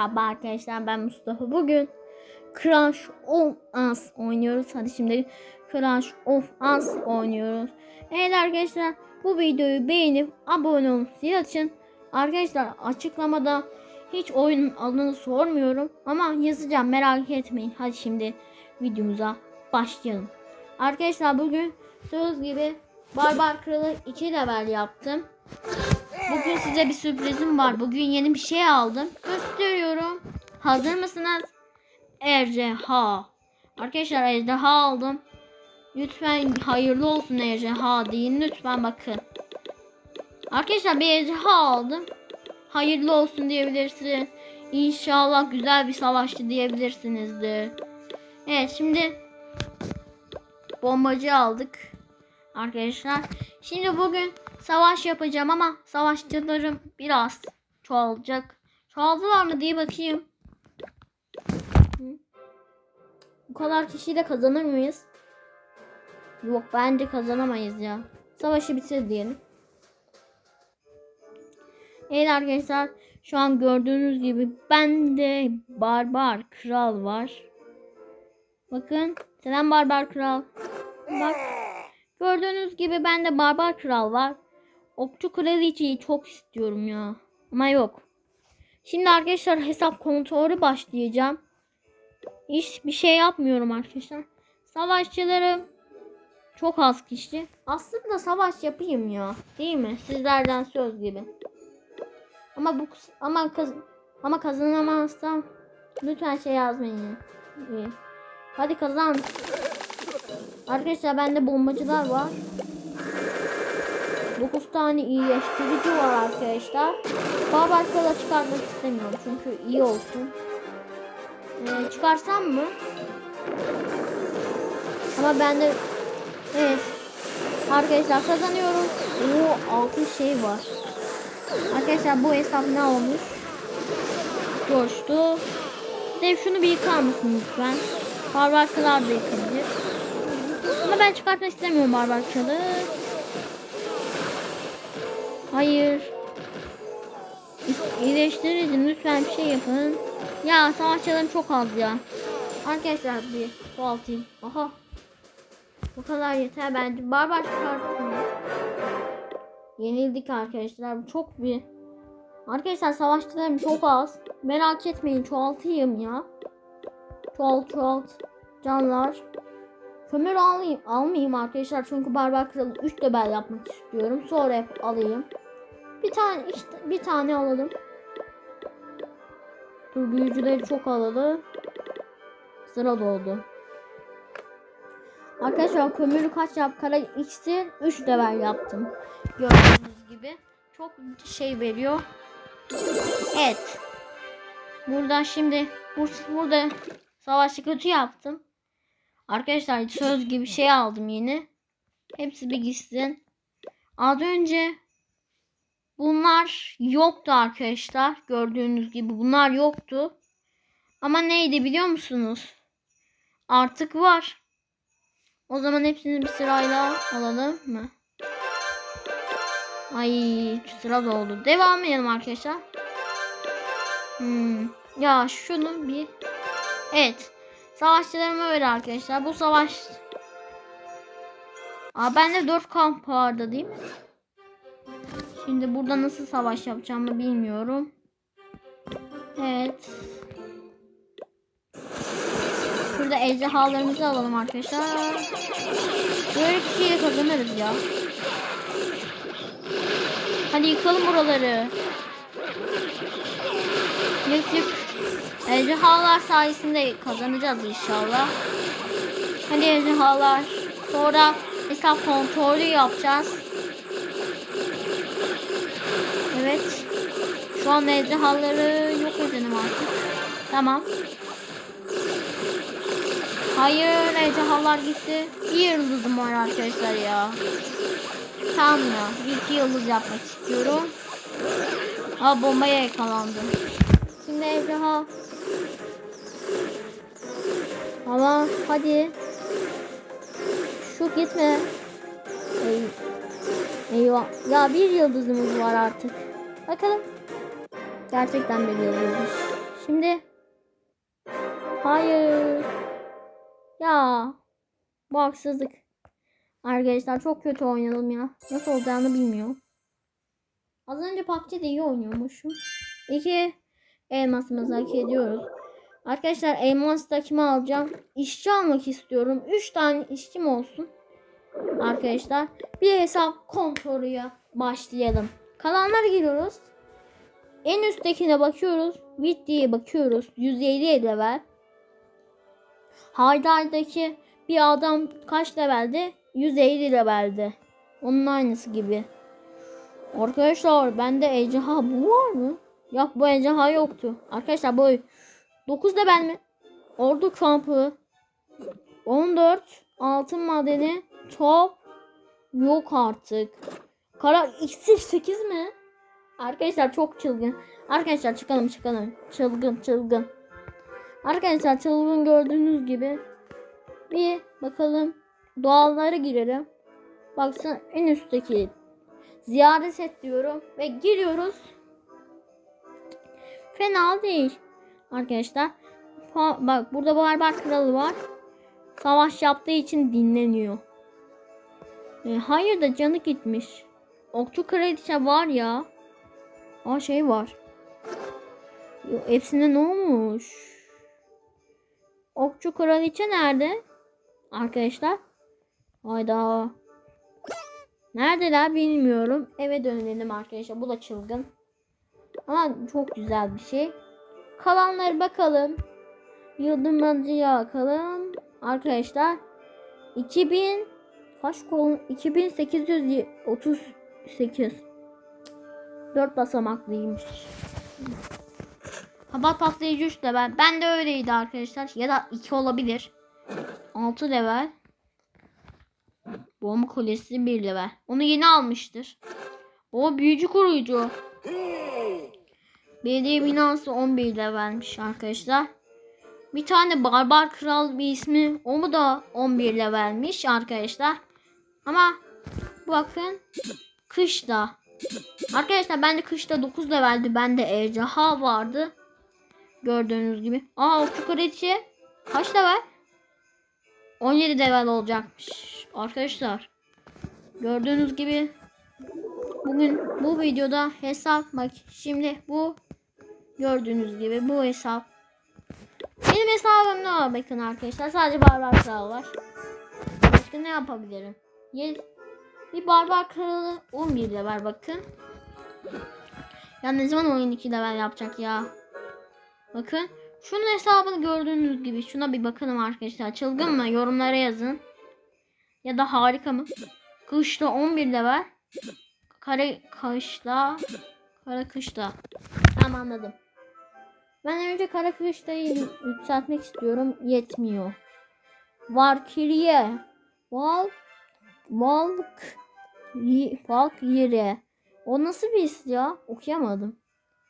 Merhaba arkadaşlar ben Mustafa. Bugün Crash of Us oynuyoruz. Hadi şimdi Crash of Us oynuyoruz. Evet arkadaşlar bu videoyu beğenip abone olun. Zil açın. Arkadaşlar açıklamada hiç oyunun adını sormuyorum ama yazacağım merak etmeyin. Hadi şimdi videomuza başlayalım. Arkadaşlar bugün söz gibi Barbar Kralı 2 level yaptım. Bugün size bir sürprizim var. Bugün yeni bir şey aldım. Gösteriyorum. Hazır mısınız? Ejderha. Arkadaşlar ejderha aldım. Lütfen hayırlı olsun ejderha deyin. Lütfen bakın. Arkadaşlar bir ejderha aldım. Hayırlı olsun diyebilirsin. İnşallah güzel bir savaşçı diyebilirsinizdir. Evet şimdi bombacı aldık. Arkadaşlar. Şimdi bugün savaş yapacağım ama savaşçılarım biraz çoğalacak. Çoğaldılar mı diye bakayım. Bu kadar kişiyle kazanır mıyız? Yok bence kazanamayız ya. Savaşı bitir diyelim. Evet arkadaşlar şu an gördüğünüz gibi bende barbar kral var. Bakın selam barbar kral. Bak gördüğünüz gibi bende barbar kral var. Okçu kraliçeyi çok istiyorum ya. Ama yok. Şimdi arkadaşlar hesap kontrolü başlayacağım. Hiç bir şey yapmıyorum arkadaşlar. Savaşçılarım çok az kişi. Aslında savaş yapayım ya. Değil mi? Sizlerden söz gibi. Ama bu ama kaz ama kazanamazsam lütfen şey yazmayın. İyi. Hadi kazan. Arkadaşlar bende bombacılar var. 9 tane iyileştirici var arkadaşlar. Barbar Kral'a çıkartmak istemiyorum çünkü iyi olsun. Ee, çıkarsam mı? Ama bende evet arkadaşlar kazanıyoruz. Oo altın şey var. Arkadaşlar bu hesap ne olmuş? Coştu. Dev şunu bir yıkar mısın lütfen? Barbar Kral da yıkabilir. Ama ben çıkartmak istemiyorum Barbar. Hayır. İyileştirici lütfen bir şey yapın. Ya savaşçılarım çok az ya. Arkadaşlar bir çoğaltayım. Aha. Bu kadar yeter bence. Barbar çıkartın. Yenildik arkadaşlar. Bu çok bir. Arkadaşlar savaşçılarım çok az. Merak etmeyin çoğaltayım ya. Çoğalt çoğalt. Canlar. Kömür alayım, almayayım arkadaşlar çünkü Barbar Kralı 3 level yapmak istiyorum. Sonra hep alayım. Bir tane işte bir tane alalım. Dur büyücüleri çok alalım. Sıra doldu. Arkadaşlar kömürü kaç yap? Kara iksir 3 level yaptım. Gördüğünüz gibi. Çok şey veriyor. Evet. Burada şimdi burada savaşı kötü yaptım. Arkadaşlar söz gibi şey aldım yine. Hepsi bir gitsin. Az önce bunlar yoktu arkadaşlar. Gördüğünüz gibi bunlar yoktu. Ama neydi biliyor musunuz? Artık var. O zaman hepsini bir sırayla alalım mı? Ay sıra doldu. Devam edelim arkadaşlar. Hmm. Ya şunu bir... Evet. Savaşçılarım öyle arkadaşlar. Bu savaş... Aa bende 4 kamp vardı değil mi? Şimdi burada nasıl savaş yapacağımı bilmiyorum. Evet. Şurada ejderhalarımızı alalım arkadaşlar. Böyle bir şeyle kazanırız ya. Hadi yıkalım buraları. Yık yık. Ejderhalar sayesinde kazanacağız inşallah. Hadi ejderhalar. Sonra hesap kontrolü yapacağız. Evet. An ejderhaları yok edelim artık. Tamam. Hayır ejderhalar gitti. Bir yıldızım var arkadaşlar ya. Tamam ya. İki yıldız yapmak istiyorum. Aa bombaya yakalandım. Şimdi ejderha. Ama hadi. Şu gitme. Ey, eyvah. Ya bir yıldızımız var artık. Bakalım. Gerçekten beni yoruyormuş. Şimdi. Hayır. Ya. Bu haksızlık. Arkadaşlar çok kötü oynadım ya. Nasıl olacağını bilmiyorum. Az önce PUBG'de iyi oynuyormuşum. İki elmasımızı hak ediyoruz. Arkadaşlar elmas da kime alacağım? İşçi almak istiyorum. Üç tane işçim olsun. Arkadaşlar bir hesap kontrolüye başlayalım. Kalanlara giriyoruz. En üsttekine bakıyoruz. Bit diye bakıyoruz. 150 level. Haydar'daki bir adam kaç levelde? 150 levelde. Onun aynısı gibi. Arkadaşlar bende ejderha bu var mı? Yok bu ejderha yoktu. Arkadaşlar bu 9 level mi? Ordu kampı. 14 altın madeni top yok artık. Kara iksir 8 mi? Arkadaşlar çok çılgın. Arkadaşlar çıkalım çıkalım. Çılgın çılgın. Arkadaşlar çılgın gördüğünüz gibi bir bakalım doğallara girelim. Baksana en üstteki ziyaret et diyorum ve giriyoruz. Fena değil. Arkadaşlar Pa- bak burada barbar kralı var. Savaş yaptığı için dinleniyor. E, hayır da canı gitmiş. Okçu kraliçe var ya. Aa şey var. Yo, hepsine ne olmuş? Okçu kraliçe nerede? Arkadaşlar. Hayda. Neredeler bilmiyorum. Eve dönelim arkadaşlar. Bu da çılgın. Ama çok güzel bir şey. Kalanları bakalım. Yıldırımcı yakalım. Arkadaşlar. 2000 kaç kol 2838 4 basamaklıymış. Kapat patlayıcı 3 level. Ben de öyleydi arkadaşlar. Ya da 2 olabilir. 6 level. Bomba kulesi 1 level. Onu yeni almıştır. O büyücü koruyucu. Belediye binası 11 levelmiş arkadaşlar. Bir tane barbar kral bir ismi. O mu da 11 levelmiş arkadaşlar. Ama bakın kışta. Arkadaşlar bende kışta 9 leveldi. Bende ejderha vardı. Gördüğünüz gibi. Aa okçu kraliçe kaç level? 17 level olacakmış. Arkadaşlar. Gördüğünüz gibi bugün bu videoda hesap bak şimdi bu gördüğünüz gibi bu hesap benim hesabımda var bakın arkadaşlar sadece barbar kral var. Başka ne yapabilirim? Yel bir barbar kralı 11 level bakın. Ya ne zaman oyun 2 level yapacak ya? Bakın. Şunun hesabını gördüğünüz gibi. Şuna bir bakalım arkadaşlar. Çılgın mı? Yorumlara yazın. Ya da harika mı? Kışta 11 level. Kare kışla. Kara kışla. Tamam anladım. Ben önce kara kışlayı yükseltmek istiyorum. Yetmiyor. Valkyrie. Val Valk Valk yere. O nasıl bir isim ya? Okuyamadım.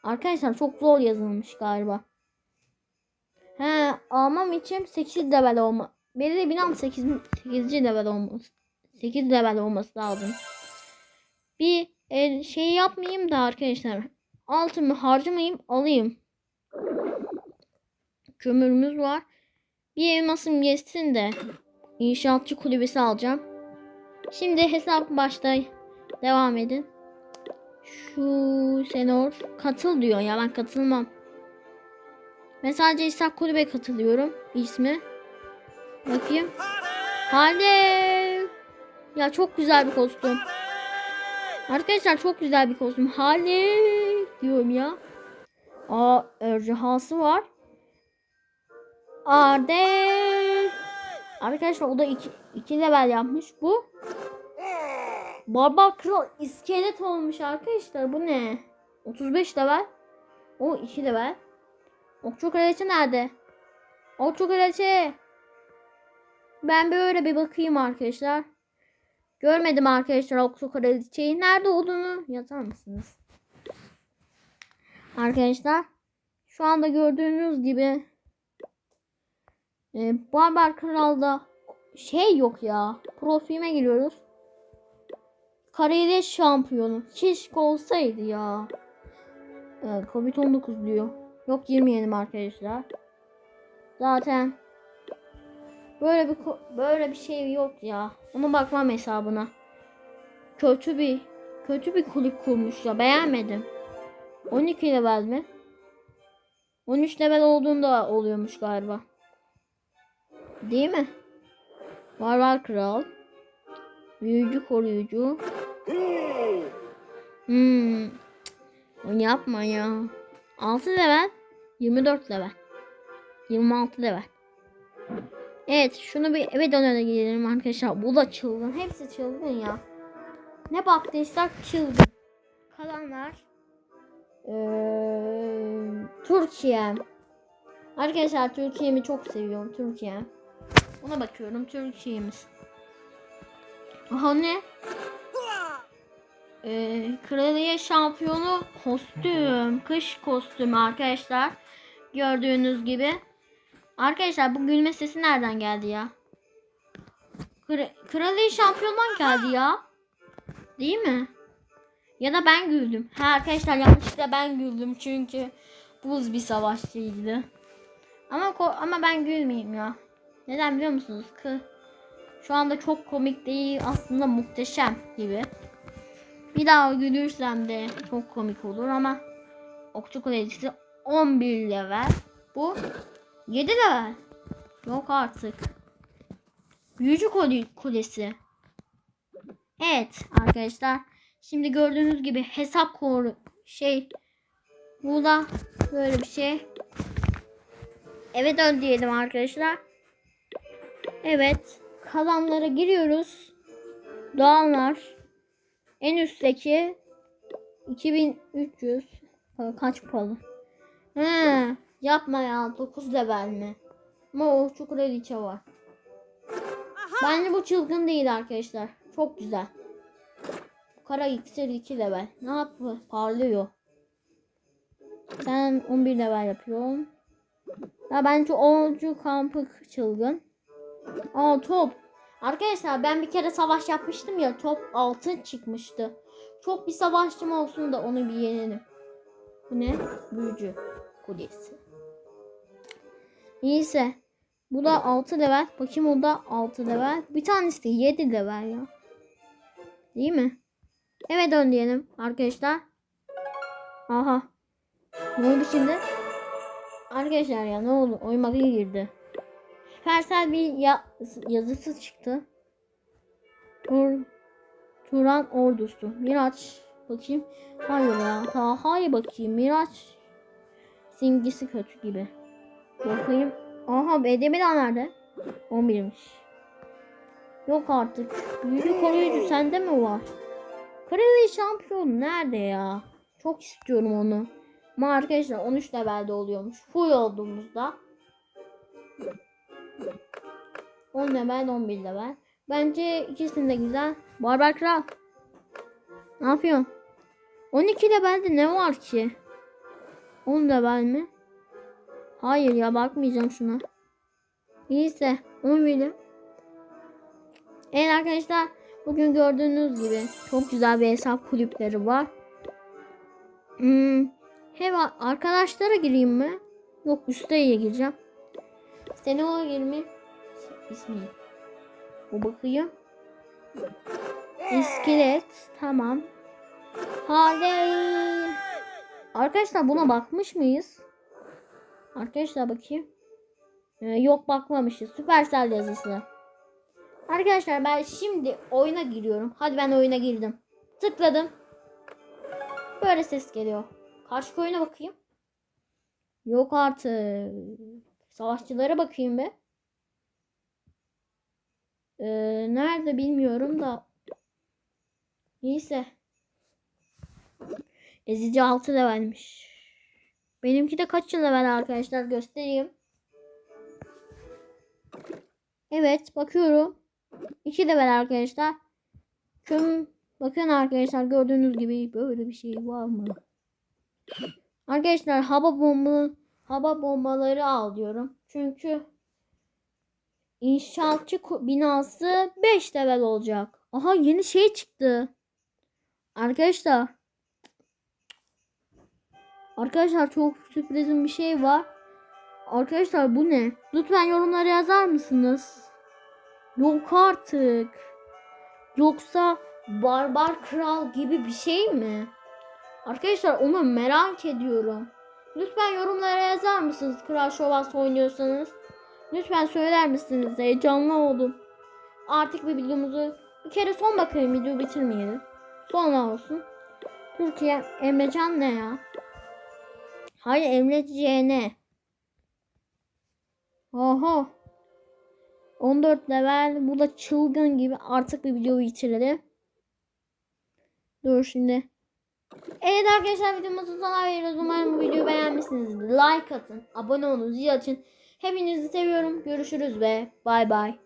Arkadaşlar çok zor yazılmış galiba. He almam için 8 level olma. Belirli binam 8 8. level olması. 8 level olması lazım. Bir el şey yapmayayım da arkadaşlar. Altımı harcamayayım alayım. Kömürümüz var. Bir elmasım geçsin de inşaatçı kulübesi alacağım. Şimdi hesap başta devam edin. Şu senor katıl diyor ya ben katılmam. Ben sadece İshak Kulübe katılıyorum. ismi. Bakayım. Hadi. Ya çok güzel bir kostüm. Arkadaşlar çok güzel bir kostüm. Hadi diyorum ya. Aa ejderhası var. Arde. Arkadaşlar o da iki, iki level yapmış. Bu Barbar Kral iskelet olmuş arkadaşlar. Bu ne? 35 level. O 2 level. Okçu kraliçe nerede? Okçu kraliçe. Ben böyle bir bakayım arkadaşlar. Görmedim arkadaşlar okçu kraliçeyi. Nerede olduğunu yazar mısınız? Arkadaşlar. Şu anda gördüğünüz gibi. E, Barbar Kral'da şey yok ya. Profilime giriyoruz. Kariyer şampiyonu. Keşke olsaydı ya. Evet, Covid-19 diyor. Yok girmeyelim arkadaşlar. Zaten Böyle bir böyle bir şey yok ya. Ona bakmam hesabına. Kötü bir kötü bir kulüp kurmuş ya. Beğenmedim. 12 level mi? 13 level olduğunda oluyormuş galiba. Değil mi? Barbar kral. Büyücü koruyucu. Hmm. Onu yapma ya. 6 level. 24 level. 26 level. Evet şunu bir eve dönene gidelim arkadaşlar. Bu da çılgın. Hepsi çılgın ya. Ne baktıysak çılgın. Kalanlar eee, Türkiye. Arkadaşlar Türkiye'mi çok seviyorum. Türkiye. Ona bakıyorum. Türkiye'miz. Aha ne? Ee, kraliye şampiyonu kostüm. Kış kostümü arkadaşlar. Gördüğünüz gibi. Arkadaşlar bu gülme sesi nereden geldi ya? Kra- kraliye şampiyondan geldi ya. Değil mi? Ya da ben güldüm. Ha arkadaşlar yanlışlıkla ben güldüm çünkü buz bir savaşçıydı. Ama ama ben gülmeyeyim ya. Neden biliyor musunuz? Ki şu anda çok komik değil aslında muhteşem gibi. Bir daha gülürsem de çok komik olur ama Okçu Kulesi 11 level. Bu 7 level. Yok artık. Büyücü Kule- Kulesi. Evet arkadaşlar. Şimdi gördüğünüz gibi hesap koru şey burada böyle bir şey. Eve dön diyelim arkadaşlar. Evet. Kalanlara giriyoruz. Doğanlar. En üstteki 2300 Ha, kaç pahalı? He, yapma ya 9 level mi? Ama o çok kraliçe var. Bence bu çılgın değil arkadaşlar. Çok güzel. Kara iksir 2 level. Ne yapıyor? Parlıyor. Sen 11 level yapıyorsun. Ya bence oncu kampı çılgın. Aa top. Arkadaşlar ben bir kere savaş yapmıştım ya top altın çıkmıştı. Çok bir savaşçım olsun da onu bir yenelim. Bu ne? Büyücü kulesi. Neyse. Bu da 6 level. Bakayım o da 6 level. Bir tanesi de 7 level ya. Değil mi? Eve dön diyelim arkadaşlar. Aha. Ne oldu şimdi? Arkadaşlar ya ne oldu? Oyun girdi. Süpersel bir ya yazısı çıktı. Tur Turan ordusu. Miraç. Bakayım. Hayır ya. Ta hayır bakayım. Miraç. Simgesi kötü gibi. Bakayım. Aha Bedemir nerede? 11'miş. Yok artık. Büyülü koruyucu sende mi var? Kraliçe şampiyon nerede ya? Çok istiyorum onu. Ama arkadaşlar 13 levelde oluyormuş. Full olduğumuzda. 10 level 11 level. Bence ikisinin de güzel. Barbar Kral. Ne yapıyorsun? 12 levelde ne var ki? 10 level mi? Hayır ya bakmayacağım şuna. İyiyse 11'im. Evet arkadaşlar bugün gördüğünüz gibi çok güzel bir hesap kulüpleri var. Hmm, hem arkadaşlara gireyim mi? Yok üsteye gireceğim. Seni o girme. İsmi. Bu bakayım. İskelet. Tamam. Hadi. Arkadaşlar buna bakmış mıyız? Arkadaşlar bakayım. Ee, yok bakmamışız. Süpersel yazısı. Arkadaşlar ben şimdi oyuna giriyorum. Hadi ben oyuna girdim. Tıkladım. Böyle ses geliyor. Karşı oyuna bakayım. Yok artık. Savaşçılara bakayım be. Ee, nerede bilmiyorum da. Neyse. Ezici 6 levelmiş. Benimki de kaç level arkadaşlar göstereyim. Evet bakıyorum. 2 level arkadaşlar. Tüm bakın arkadaşlar gördüğünüz gibi böyle bir şey var mı? Arkadaşlar hava bomba hava bombaları al diyorum. Çünkü inşaatçı binası 5 level olacak. Aha yeni şey çıktı. Arkadaşlar. Arkadaşlar çok sürprizim bir şey var. Arkadaşlar bu ne? Lütfen yorumlara yazar mısınız? Yok artık. Yoksa barbar kral gibi bir şey mi? Arkadaşlar onu merak ediyorum. Lütfen yorumlara yazar mısınız Kral Şovas oynuyorsanız? Lütfen söyler misiniz? Heyecanlı oldum. Artık bir videomuzu bir kere son bakayım video bitirmeyelim. Sonra olsun. Türkiye Emrecan ne ya? Hayır Emre ne? Oho. 14 level. Bu da çılgın gibi. Artık bir video bitirelim. Dur şimdi. Evet arkadaşlar videomuzun sonuna veriyoruz. Umarım bu videoyu beğenmişsinizdir. Like atın. Abone olun. Zil açın. Hepinizi seviyorum. Görüşürüz ve bay bay.